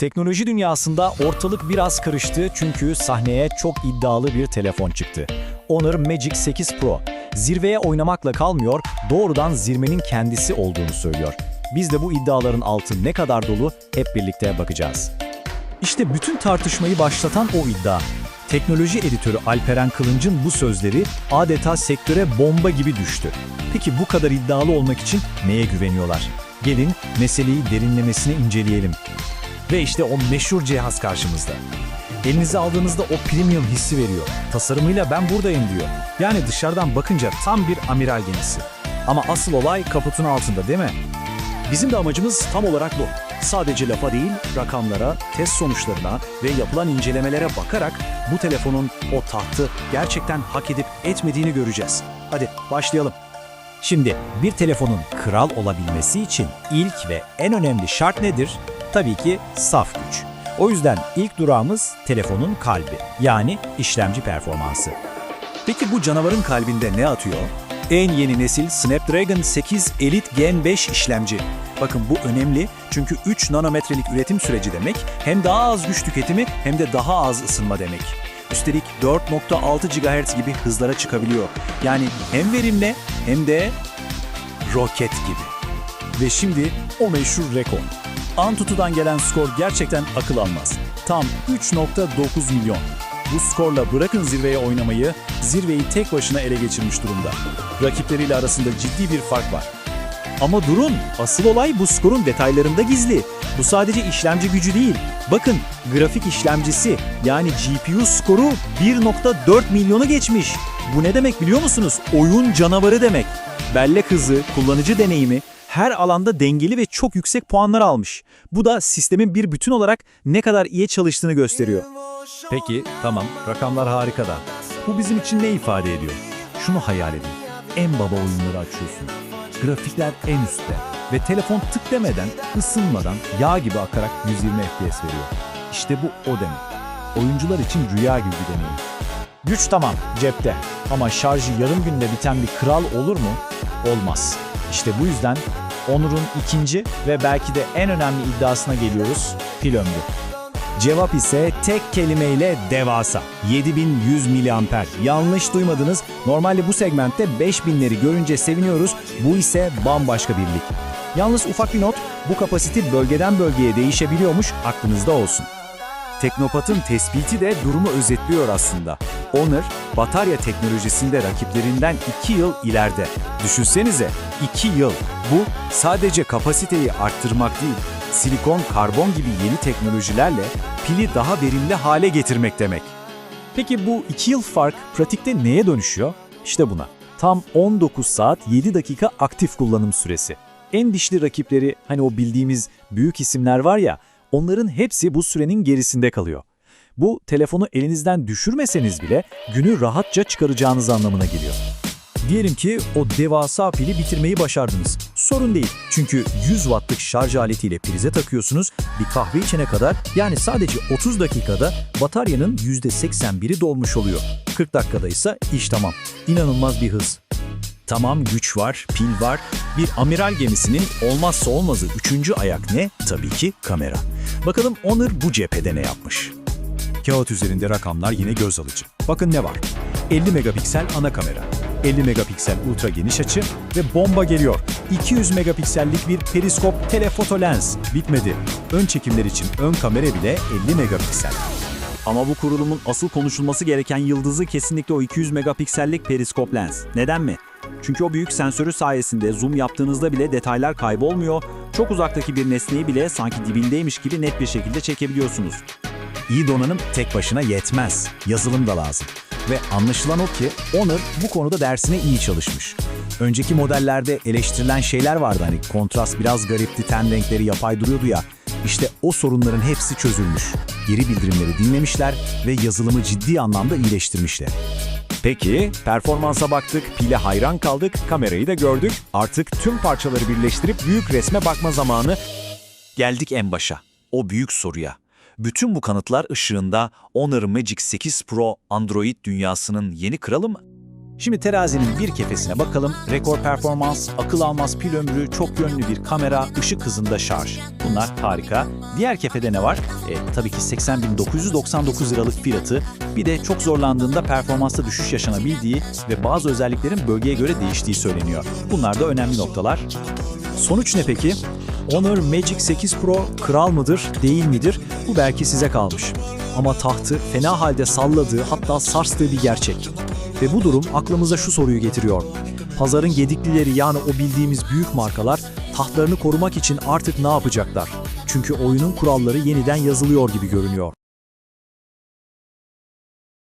Teknoloji dünyasında ortalık biraz karıştı çünkü sahneye çok iddialı bir telefon çıktı. Honor Magic 8 Pro. Zirveye oynamakla kalmıyor, doğrudan zirvenin kendisi olduğunu söylüyor. Biz de bu iddiaların altı ne kadar dolu hep birlikte bakacağız. İşte bütün tartışmayı başlatan o iddia. Teknoloji editörü Alperen Kılınç'ın bu sözleri adeta sektöre bomba gibi düştü. Peki bu kadar iddialı olmak için neye güveniyorlar? Gelin meseleyi derinlemesine inceleyelim. Ve işte o meşhur cihaz karşımızda. Elinize aldığınızda o premium hissi veriyor. Tasarımıyla ben buradayım diyor. Yani dışarıdan bakınca tam bir amiral gemisi. Ama asıl olay kaputun altında değil mi? Bizim de amacımız tam olarak bu. Sadece lafa değil, rakamlara, test sonuçlarına ve yapılan incelemelere bakarak bu telefonun o tahtı gerçekten hak edip etmediğini göreceğiz. Hadi başlayalım. Şimdi bir telefonun kral olabilmesi için ilk ve en önemli şart nedir? Tabii ki saf güç. O yüzden ilk durağımız telefonun kalbi, yani işlemci performansı. Peki bu canavarın kalbinde ne atıyor? En yeni nesil Snapdragon 8 Elite Gen 5 işlemci. Bakın bu önemli çünkü 3 nanometrelik üretim süreci demek hem daha az güç tüketimi hem de daha az ısınma demek. Üstelik 4.6 GHz gibi hızlara çıkabiliyor. Yani hem verimli hem de roket gibi. Ve şimdi o meşhur rekor. Antutu'dan gelen skor gerçekten akıl almaz. Tam 3.9 milyon. Bu skorla bırakın zirveye oynamayı, zirveyi tek başına ele geçirmiş durumda. Rakipleriyle arasında ciddi bir fark var. Ama durun, asıl olay bu skorun detaylarında gizli. Bu sadece işlemci gücü değil. Bakın, grafik işlemcisi yani GPU skoru 1.4 milyonu geçmiş. Bu ne demek biliyor musunuz? Oyun canavarı demek. Bellek hızı, kullanıcı deneyimi her alanda dengeli ve çok yüksek puanlar almış. Bu da sistemin bir bütün olarak ne kadar iyi çalıştığını gösteriyor. Peki, tamam, rakamlar harika da. Bu bizim için ne ifade ediyor? Şunu hayal edin. En baba oyunları açıyorsun. Grafikler en üstte ve telefon tık demeden, ısınmadan, yağ gibi akarak 120 FPS veriyor. İşte bu o demek. Oyuncular için rüya gibi bir deneyim. Güç tamam, cepte. Ama şarjı yarım günde biten bir kral olur mu? Olmaz. İşte bu yüzden Onur'un ikinci ve belki de en önemli iddiasına geliyoruz, pil ömrü. Cevap ise tek kelimeyle devasa. 7100 miliamper. Yanlış duymadınız. Normalde bu segmentte 5000'leri görünce seviniyoruz. Bu ise bambaşka bir lig. Yalnız ufak bir not, bu kapasite bölgeden bölgeye değişebiliyormuş, aklınızda olsun. Teknopat'ın tespiti de durumu özetliyor aslında. Honor, batarya teknolojisinde rakiplerinden 2 yıl ileride. Düşünsenize, 2 yıl. Bu sadece kapasiteyi arttırmak değil, silikon, karbon gibi yeni teknolojilerle pili daha verimli hale getirmek demek. Peki bu 2 yıl fark pratikte neye dönüşüyor? İşte buna. Tam 19 saat 7 dakika aktif kullanım süresi. En dişli rakipleri hani o bildiğimiz büyük isimler var ya onların hepsi bu sürenin gerisinde kalıyor. Bu telefonu elinizden düşürmeseniz bile günü rahatça çıkaracağınız anlamına geliyor. Diyelim ki o devasa pili bitirmeyi başardınız. Sorun değil çünkü 100 wattlık şarj aletiyle prize takıyorsunuz. Bir kahve içene kadar yani sadece 30 dakikada bataryanın %81'i dolmuş oluyor. 40 dakikada ise iş tamam. İnanılmaz bir hız. Tamam güç var, pil var. Bir amiral gemisinin olmazsa olmazı üçüncü ayak ne? Tabii ki kamera. Bakalım Honor bu cephede ne yapmış? Kağıt üzerinde rakamlar yine göz alıcı. Bakın ne var? 50 megapiksel ana kamera, 50 megapiksel ultra geniş açı ve bomba geliyor. 200 megapiksellik bir periskop telefoto lens. Bitmedi. Ön çekimler için ön kamera bile 50 megapiksel. Ama bu kurulumun asıl konuşulması gereken yıldızı kesinlikle o 200 megapiksellik periskop lens. Neden mi? Çünkü o büyük sensörü sayesinde zoom yaptığınızda bile detaylar kaybolmuyor, çok uzaktaki bir nesneyi bile sanki dibindeymiş gibi net bir şekilde çekebiliyorsunuz. İyi donanım tek başına yetmez. Yazılım da lazım. Ve anlaşılan o ki Honor bu konuda dersine iyi çalışmış. Önceki modellerde eleştirilen şeyler vardı hani kontrast biraz garipti, ten renkleri yapay duruyordu ya. İşte o sorunların hepsi çözülmüş. Geri bildirimleri dinlemişler ve yazılımı ciddi anlamda iyileştirmişler. Peki, performansa baktık, pile hayran kaldık, kamerayı da gördük. Artık tüm parçaları birleştirip büyük resme bakma zamanı. Geldik en başa, o büyük soruya. Bütün bu kanıtlar ışığında Honor Magic 8 Pro Android dünyasının yeni kralı mı? Şimdi terazinin bir kefesine bakalım. Rekor performans, akıl almaz pil ömrü, çok yönlü bir kamera, ışık hızında şarj. Bunlar harika. Diğer kefede ne var? E, tabii ki 80.999 liralık fiyatı. Bir de çok zorlandığında performansta düşüş yaşanabildiği ve bazı özelliklerin bölgeye göre değiştiği söyleniyor. Bunlar da önemli noktalar. Sonuç ne peki? Honor Magic 8 Pro kral mıdır, değil midir? Bu belki size kalmış. Ama tahtı fena halde salladığı hatta sarstığı bir gerçek. Ve bu durum aklımıza şu soruyu getiriyor. Pazarın gediklileri yani o bildiğimiz büyük markalar tahtlarını korumak için artık ne yapacaklar? Çünkü oyunun kuralları yeniden yazılıyor gibi görünüyor.